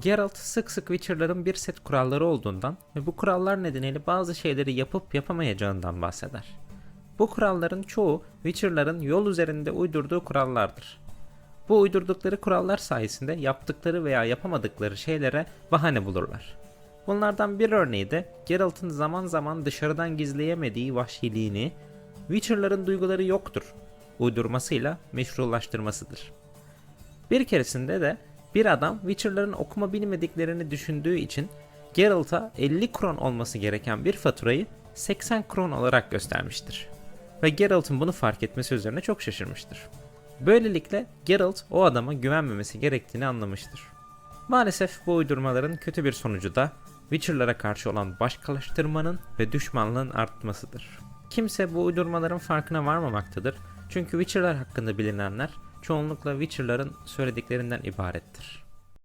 Geralt sık sık Witcher'ların bir set kuralları olduğundan ve bu kurallar nedeniyle bazı şeyleri yapıp yapamayacağından bahseder. Bu kuralların çoğu Witcher'ların yol üzerinde uydurduğu kurallardır. Bu uydurdukları kurallar sayesinde yaptıkları veya yapamadıkları şeylere bahane bulurlar. Bunlardan bir örneği de Geralt'ın zaman zaman dışarıdan gizleyemediği vahşiliğini Witcher'ların duyguları yoktur uydurmasıyla meşrulaştırmasıdır. Bir keresinde de bir adam Witcher'ların okuma bilmediklerini düşündüğü için Geralt'a 50 kron olması gereken bir faturayı 80 kron olarak göstermiştir. Ve Geralt'ın bunu fark etmesi üzerine çok şaşırmıştır. Böylelikle Geralt o adama güvenmemesi gerektiğini anlamıştır. Maalesef bu uydurmaların kötü bir sonucu da Witcher'lara karşı olan başkalaştırmanın ve düşmanlığın artmasıdır. Kimse bu uydurmaların farkına varmamaktadır. Çünkü Witcher'lar hakkında bilinenler çoğunlukla Witcher'ların söylediklerinden ibarettir.